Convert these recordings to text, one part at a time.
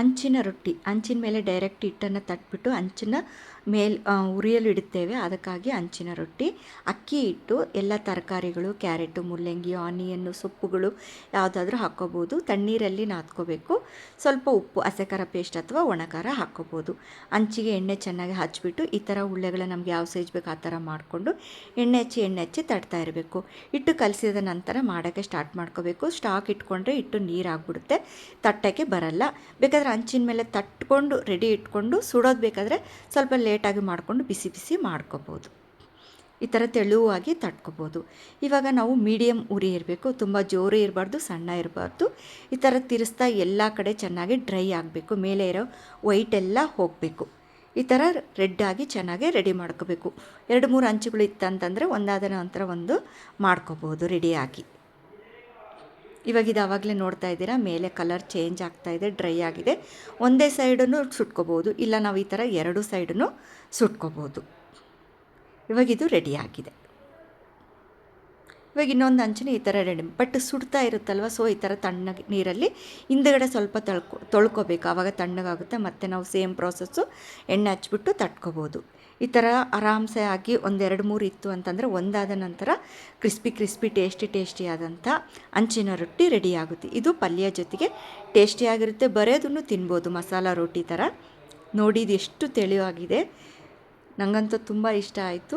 ಅಂಚಿನ ರೊಟ್ಟಿ, ಅಂಚಿನ ಮೇಲೆ ಡೈರೆಕ್ಟ್ ಹಿಟ್ಟನ್ನು ತಟ್ಬಿಟ್ಟು ಅಂಚನ್ನ ಮೇಲ್ ಉರಿಯಲು ಇಡುತ್ತೇವೆ. ಅದಕ್ಕಾಗಿ ಅಂಚಿನ ರೊಟ್ಟಿ, ಅಕ್ಕಿ ಹಿಟ್ಟು, ಎಲ್ಲ ತರಕಾರಿಗಳು, ಕ್ಯಾರೆಟು, ಮುಲ್ಲಂಗಿ, ಆನಿಯನ್ನು, ಸೊಪ್ಪುಗಳು ಯಾವುದಾದ್ರೂ ಹಾಕ್ಕೋಬೋದು. ತಣ್ಣೀರಲ್ಲಿ ನಾದ್ಕೋಬೇಕು. ಸ್ವಲ್ಪ ಉಪ್ಪು ಹಸೆಖಾರ ಪೇಸ್ಟ್ ಅಥವಾ ಒಣಖಾರ ಹಾಕ್ಕೋಬೋದು. ಅಂಚಿಗೆ ಎಣ್ಣೆ ಚೆನ್ನಾಗಿ ಹಚ್ಚಿಬಿಟ್ಟು ಈ ಥರ ಉಳ್ಳೆಗಳ ನಮಗೆ ಯಾವ ಸೈಜ್ ಬೇಕು ಆ ಥರ ಮಾಡಿಕೊಂಡು ಎಣ್ಣೆ ಹಚ್ಚಿ ಎಣ್ಣೆ ಹಚ್ಚಿ ತಡ್ತಾ ಇರಬೇಕು. ಹಿಟ್ಟು ಕಲಸಿದ ನಂತರ ಮಾಡೋಕ್ಕೆ ಸ್ಟಾರ್ಟ್ ಮಾಡ್ಕೋಬೇಕು. ಸ್ಟಾಕ್ ಇಟ್ಕೊಂಡ್ರೆ ಹಿಟ್ಟು ನೀರಾಗ್ಬಿಡುತ್ತೆ. ತಟ್ಟಕ್ಕೆ ಬರಲ್ಲ. ಬೇಕಾದರೆ ಅಂಚಿನ ಮೇಲೆ ತಟ್ಕೊಂಡು ರೆಡಿ ಇಟ್ಕೊಂಡು ಸುಡೋದು ಬೇಕಾದರೆ ಸ್ವಲ್ಪ ಲೇಟಾಗಿ ಮಾಡಿಕೊಂಡು ಬಿಸಿ ಬಿಸಿ ಮಾಡ್ಕೋಬೋದು. ಈ ಥರ ತೆಳುವಾಗಿ ತಟ್ಕೋಬೋದು. ಇವಾಗ ನಾವು ಮೀಡಿಯಮ್ ಉರಿ ಇರಬೇಕು, ತುಂಬ ಜೋರು ಇರಬಾರ್ದು, ಸಣ್ಣ ಇರಬಾರ್ದು. ಈ ಥರ ತಿರ್ಸ್ತಾ ಎಲ್ಲ ಕಡೆ ಚೆನ್ನಾಗಿ ಡ್ರೈ ಆಗಬೇಕು, ಮೇಲೆ ಇರೋ ವೈಟ್ ಎಲ್ಲ ಹೋಗಬೇಕು. ಈ ಥರ ರೆಡ್ಡಾಗಿ ಚೆನ್ನಾಗಿ ರೆಡಿ ಮಾಡ್ಕೋಬೇಕು. ಎರಡು ಮೂರು ಅಂಚುಗಳು ಇತ್ತಂತಂದರೆ ಒಂದಾದ ನಂತರ ಒಂದು ಮಾಡ್ಕೋಬೋದು ರೆಡಿಯಾಗಿ ಇವಾಗ ಇದು ಆವಾಗಲೇ ನೋಡ್ತಾ ಇದ್ದೀರಾ? ಮೇಲೆ ಕಲರ್ ಚೇಂಜ್ ಆಗ್ತಾ ಇದೆ ಡ್ರೈ ಆಗಿದೆ. ಒಂದೇ ಸೈಡನ್ನು ಸುಟ್ಕೋಬೋದು. ಇಲ್ಲ ನಾವು ಈ ಥರ ಎರಡು ಸೈಡನ್ನು ಸುಟ್ಕೋಬೋದು. ಇವಾಗ ಇದು ರೆಡಿ ಆಗಿದೆ. ಇವಾಗ ಇನ್ನೊಂದು ಅಂಚನೆ ಈ ಥರ ರೆಡಿ ಬಟ್ ಸುಡ್ತಾ ಇರುತ್ತಲ್ವ? ಸೊ ಈ ಥರ ತಣ್ಣಗೆ ನೀರಲ್ಲಿ ಹಿಂದಗಡೆ ಸ್ವಲ್ಪ ತಳ್ಕೊ, ತೊಳ್ಕೊಬೇಕು. ಆವಾಗ ತಣ್ಣಗಾಗುತ್ತೆ. ಮತ್ತು ನಾವು ಸೇಮ್ ಪ್ರಾಸೆಸ್ಸು ಎಣ್ಣೆ ಹಚ್ಬಿಟ್ಟು ತಟ್ಕೋಬೋದು. ಈ ಥರ ಆರಾಮ್ಸೆ ಆಗಿ ಒಂದೆರಡು ಮೂರು ಇತ್ತು ಅಂತಂದರೆ ಒಂದಾದ ನಂತರ ಕ್ರಿಸ್ಪಿ ಕ್ರಿಸ್ಪಿ, ಟೇಸ್ಟಿ ಟೇಸ್ಟಿ ಆದಂಥ ಅಂಚಿನ ರೊಟ್ಟಿ ರೆಡಿ ಆಗುತ್ತೆ. ಇದು ಪಲ್ಯ ಜೊತೆಗೆ ಟೇಸ್ಟಿಯಾಗಿರುತ್ತೆ ಬರೆಯೋದನ್ನು ತಿನ್ಬೋದು. ಮಸಾಲ ರೊಟ್ಟಿ ಥರ. ನೋಡಿ, ಇದು ಎಷ್ಟು ತೆಳುವಾಗಿದೆ. ನನಗಂತೂ ತುಂಬ ಇಷ್ಟ ಆಯಿತು.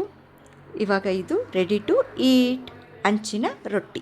ಇವಾಗ ಇದು ರೆಡಿ ಟು ಈಟ್ ಅಂಚಿನ ರೊಟ್ಟಿ.